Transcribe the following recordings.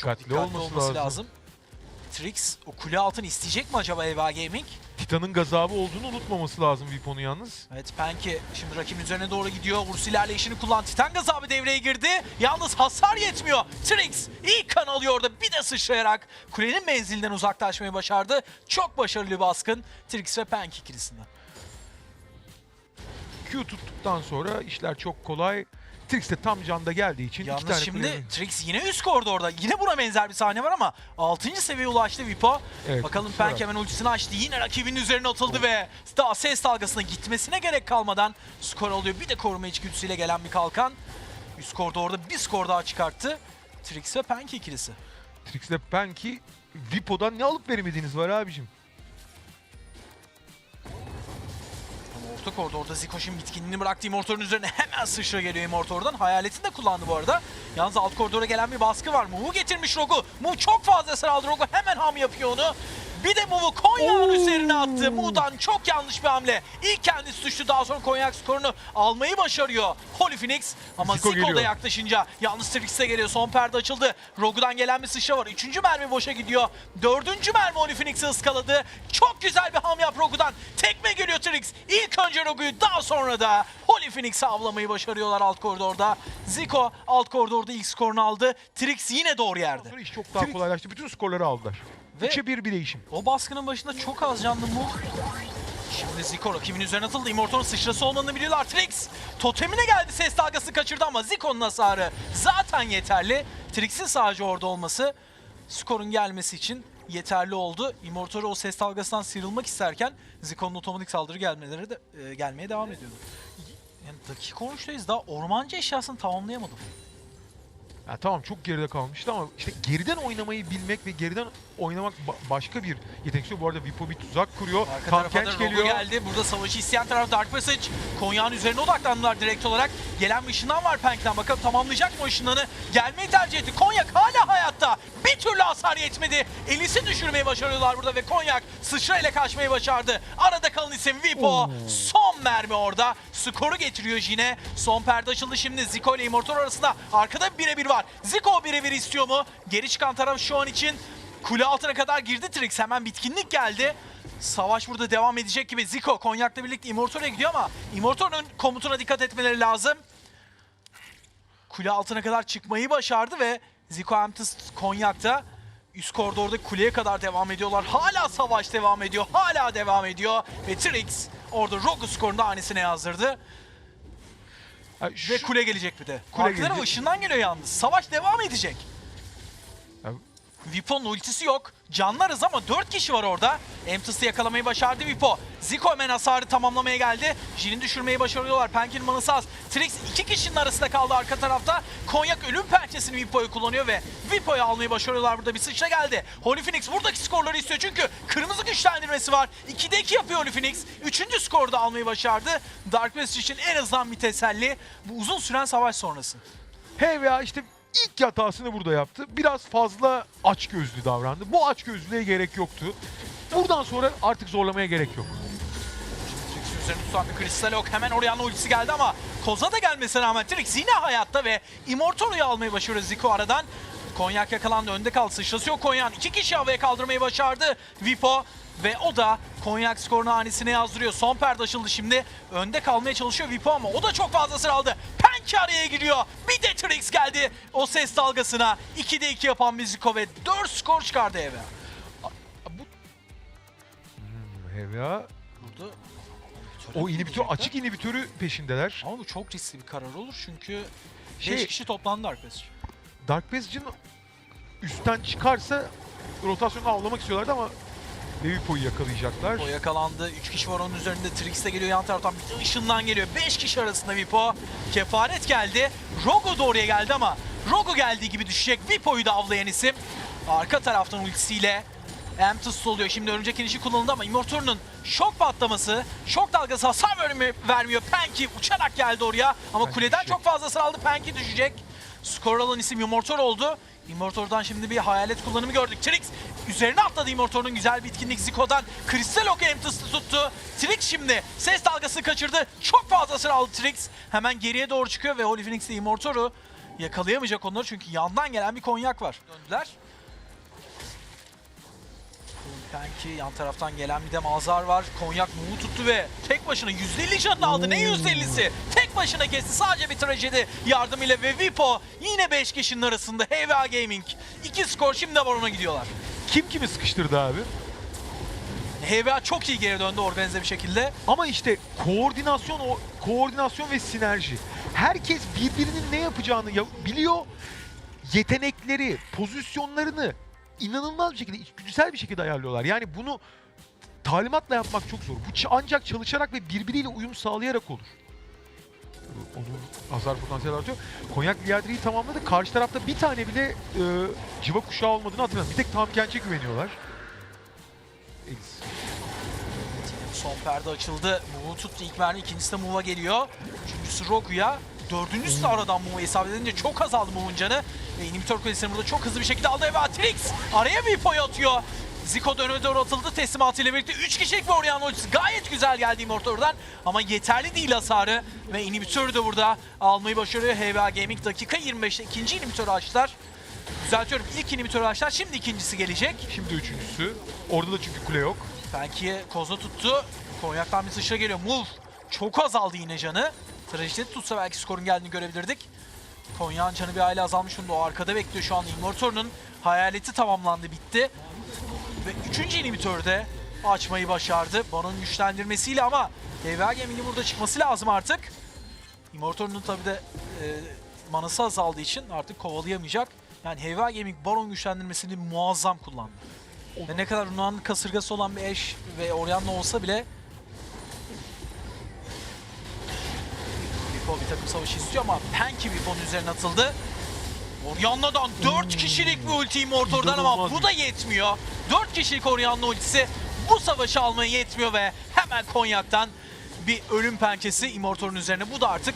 Dikkatli dikkatli, olması olması, lazım. lazım. Trix o kule altını isteyecek mi acaba Eva Gaming? Titan'ın gazabı olduğunu unutmaması lazım Vipo'nun yalnız. Evet Penki şimdi rakibin üzerine doğru gidiyor. Ursu ilerleyişini kullan. Titan gazabı devreye girdi. Yalnız hasar yetmiyor. Trix ilk kan alıyor orada. Bir de sıçrayarak kulenin menzilinden uzaklaşmayı başardı. Çok başarılı bir baskın. Trix ve Penki ikilisinden. Q tuttuktan sonra işler çok kolay. Trix de tam canda geldiği için iki Yalnız tane şimdi kulenin- Trix yine üst korda orada. Yine buna benzer bir sahne var ama 6. seviyeye ulaştı Vipo. Evet, Bakalım. Penki hemen ultisini açtı. Yine rakibinin üzerine atıldı ve daha ses dalgasına gitmesine gerek kalmadan skor alıyor. Bir de koruma içgüdüsüyle gelen bir kalkan. Üst korda orada bir skor daha çıkarttı. Trix ve Penki ikilisi. Trix'le Penki Vipo'dan ne alıp veremediğiniz var abicim. Orta korda orada Zikoş'un bitkinliğini bıraktığı Immortor'un üzerine hemen sıçra geliyor Immortor'dan. Hayaletini de kullandı bu arada. Yalnız alt koridora gelen bir baskı var. Muvu getirmiş Rogu. Mu çok fazla hasar aldı Rogu. Hemen ham yapıyor onu. Bir de Muvu Konya'nın üzerine attı. Mu'dan çok yanlış bir hamle. İlk kendisi düştü. Daha sonra Konyak skorunu almayı başarıyor. Holy Phoenix. Ama Zico Zico, da yaklaşınca yalnız Trix de geliyor. Son perde açıldı. Rogu'dan gelen bir sıçra var. Üçüncü mermi boşa gidiyor. Dördüncü mermi Holy Phoenix'i ıskaladı. Çok güzel bir ham yap Rogu'dan. Tekme geliyor Trix. İlk önce Rogu'yu daha sonra da Holy Phoenix'i avlamayı başarıyorlar alt koridorda. Zico alt koridorda ilk skorunu aldı. Trix yine doğru yerde. Sonra iş çok daha kolaylaştı. Bütün skorları aldılar. Ve- 3'e 1 bir değişim. O baskının başında çok az canlı mu? Şimdi Zico rakibin üzerine atıldı. Immortal'ın sıçrası olmadığını biliyorlar. Trix totemine geldi. Ses dalgası kaçırdı ama Zico'nun hasarı zaten yeterli. Trix'in sadece orada olması skorun gelmesi için yeterli oldu. Immortal o ses dalgasından sıyrılmak isterken Zico'nun otomatik saldırı gelmeleri de e, gelmeye devam ediyordu. Yani dakika 13'teyiz daha ormancı eşyasını tamamlayamadım. Ya tamam çok geride kalmıştı ama işte geriden oynamayı bilmek ve geriden oynamak ba- başka bir yetenek. Bu arada Vipo bir tuzak kuruyor. Arka Tam Rogu geliyor. geldi. Burada savaşı isteyen taraf Dark Passage. Konya'nın üzerine odaklandılar direkt olarak. Gelen bir ışından var Penk'ten. Bakalım tamamlayacak mı ışınlanı? Gelmeyi tercih etti. Konyak hala hayatta. Bir türlü hasar yetmedi. Elisi düşürmeyi başarıyorlar burada ve Konyak sıçrayla kaçmayı başardı. Arada kalan isim Vipo. Son mermi orada. Skoru getiriyor Jine. Son perde açıldı şimdi. Zico ile Immortal arasında. Arkada bir birebir var. Zico birebir istiyor mu? Geri çıkan taraf şu an için Kule altına kadar girdi Trix. Hemen bitkinlik geldi. Savaş burada devam edecek gibi. Zico Konyak'la birlikte Immortal'e gidiyor ama Immortal'ın komutuna dikkat etmeleri lazım. Kule altına kadar çıkmayı başardı ve Zico Amethyst Konyak'ta üst koridorda kuleye kadar devam ediyorlar. Hala savaş devam ediyor. Hala devam ediyor. Ve Trix orada Rogue skorunu hanesine yazdırdı. Ya şu- Ve kule gelecek bir de. Kule Arkadan gelecek. ışından geliyor yalnız. Savaş devam edecek. Ya- Vipo'nun ultisi yok. Canlarız ama 4 kişi var orada. Emtus'u yakalamayı başardı Vipo. Zico hemen hasarı tamamlamaya geldi. Jin'i düşürmeyi başarıyorlar. Penkin manası az. Trix iki kişinin arasında kaldı arka tarafta. Konyak ölüm pençesini Vipo'yu kullanıyor ve Vipo'yu almayı başarıyorlar. Burada bir sıçra geldi. Holy Phoenix buradaki skorları istiyor çünkü kırmızı güçlendirmesi var. 2'de 2 yapıyor Holy Phoenix. Üçüncü skoru da almayı başardı. Dark Passage için en azından bir teselli. Bu uzun süren savaş sonrası. HVA işte ilk hatasını burada yaptı. Biraz fazla açgözlü davrandı. Bu açgözlülüğe gerek yoktu. Buradan sonra artık zorlamaya gerek yok. Trix'in üzerine bir kristal ok. Hemen Orianna ultisi geldi ama Koza da gelmesine rağmen Trix yine hayatta ve Immortalo'yu almayı başarıyor Zico aradan. Konyak yakalandı. Önde kaldı. Sıçrası yok Konyak'ın. İki kişi havaya kaldırmayı başardı. Vipo ve o da Konyak skorunu hanesine yazdırıyor. Son perde açıldı şimdi. Önde kalmaya çalışıyor Vipo ama o da çok fazla sıra Penki araya giriyor. Bir de Trix geldi o ses dalgasına. 2'de 2 yapan Zico ve 4 skor çıkardı eve. Bu Hmm, HVA Burada o inhibitör açık inhibitörü peşindeler. Ama bu çok riskli bir karar olur çünkü 5 Şey- kişi toplandı arkadaşlar. Dark Passage'ın üstten çıkarsa rotasyonu avlamak istiyorlardı ama Levipo'yu yakalayacaklar. O yakalandı. 3 kişi var onun üzerinde. Trix de geliyor yan taraftan. Bir de ışından geliyor. 5 kişi arasında Vipo. Kefaret geldi. Rogo da oraya geldi ama Rogo geldiği gibi düşecek. Vipo'yu da avlayan isim. Arka taraftan ultisiyle Amethyst oluyor. Şimdi örümcek inişi kullanıldı ama Immortal'ın şok patlaması, şok dalgası hasar vermi- vermiyor. Penki uçarak geldi oraya ama Penki kuleden düşecek. çok fazla sıra aldı. Penki düşecek. Skor alan isim Immortal oldu. Immortal'dan şimdi bir hayalet kullanımı gördük. Trix üzerine atladı Immortal'ın güzel bitkinlik Zico'dan. Kristal Ok Amethyst'ı tuttu. Trix şimdi ses dalgasını kaçırdı. Çok fazla sıra aldı Trix. Hemen geriye doğru çıkıyor ve Holy Phoenix de Immortal'u yakalayamayacak onları çünkü yandan gelen bir konyak var. Döndüler. Belki yan taraftan gelen bir de Mazhar var. Konyak mumu tuttu ve tek başına %50 canını aldı. Ne %50'si? Tek başına kesti. Sadece bir trajedi yardımıyla ve Vipo yine 5 kişinin arasında HVA Gaming. İki skor şimdi Baron'a gidiyorlar. Kim kimi sıkıştırdı abi? HVA çok iyi geri döndü organize bir şekilde. Ama işte koordinasyon o koordinasyon ve sinerji. Herkes birbirinin ne yapacağını ya- biliyor. Yetenekleri, pozisyonlarını inanılmaz bir şekilde, içgüdüsel bir şekilde ayarlıyorlar. Yani bunu talimatla yapmak çok zor. Bu ancak çalışarak ve birbiriyle uyum sağlayarak olur. Onun hasar potansiyeli artıyor. Konyak Liadri'yi tamamladı. Karşı tarafta bir tane bile e, civa kuşağı olmadığını hatırladım. Bir tek Tam Kenç'e güveniyorlar. Elis. Son perde açıldı. Muvu tuttu ilk mermi. ikincisi de Muva geliyor. Üçüncüsü Rogu'ya. Dördüncüsü de aradan Muva hesap edince çok azaldı Muv'un canı. Ve inhibitor kulesini burada çok hızlı bir şekilde aldı. Ve Atrix araya bir poy atıyor. Zico dönüme doğru atıldı teslimatıyla birlikte. 3 kişilik bir Orion ultisi gayet güzel geldi Immortal'dan. Ama yeterli değil hasarı. Ve inhibitörü de burada almayı başarıyor. HVA Gaming dakika 25'te ikinci inhibitörü açtılar. Düzeltiyorum ilk inhibitörü açtılar. Şimdi ikincisi gelecek. Şimdi üçüncüsü. Orada da çünkü kule yok. Belki Kozla tuttu. Konyak'tan bir sıçra geliyor. Move çok azaldı yine canı. Trajedi tutsa belki skorun geldiğini görebilirdik. Konyak'ın canı bir aile azalmış. Onu da o arkada bekliyor şu anda. Immortor'un hayaleti tamamlandı, bitti. Ve üçüncü inhibitörde açmayı başardı. Baron'un güçlendirmesiyle ama DVA Gaming'in burada çıkması lazım artık. Immortor'un tabi de e, manası azaldığı için artık kovalayamayacak. Yani HVA Gaming Baron güçlendirmesini muazzam kullandı. Ve ne kadar Runa'nın kasırgası olan bir eş ve Orianna olsa bile Vipo bir takım savaşı istiyor ama Penki Vipo'nun üzerine atıldı. Orianna'dan 4 kişilik bir ulti Immortor'dan ama bu da yetmiyor. 4 kişilik Orianna ultisi bu savaşı almaya yetmiyor ve hemen Konyak'tan bir ölüm pençesi Immortor'un üzerine. Bu da artık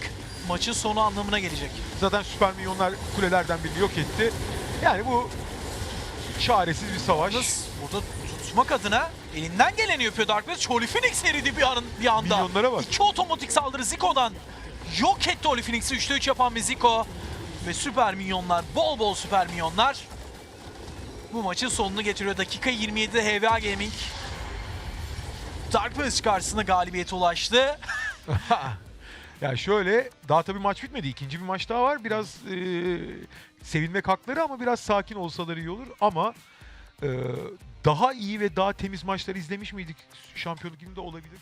maçın sonu anlamına gelecek. Zaten süper milyonlar kulelerden birini yok etti. Yani bu çaresiz bir savaş. Burada tutmak adına elinden geleni yapıyor Dark West. Holy Phoenix eridi bir, an, bir anda. Milyonlara bak. İki otomatik saldırı Zico'dan. Yok etti Holy Phoenix'i 3'te 3 yapan bir Zico. Ve süper minyonlar, bol bol süper minyonlar. Bu maçın sonunu getiriyor. Dakika 27'de HVA Gaming Dark West karşısında galibiyete ulaştı. Ya şöyle daha tabii maç bitmedi. İkinci bir maç daha var. Biraz e, sevinmek hakları ama biraz sakin olsalar iyi olur. Ama e, daha iyi ve daha temiz maçları izlemiş miydik? Şampiyonluk gününde olabilir.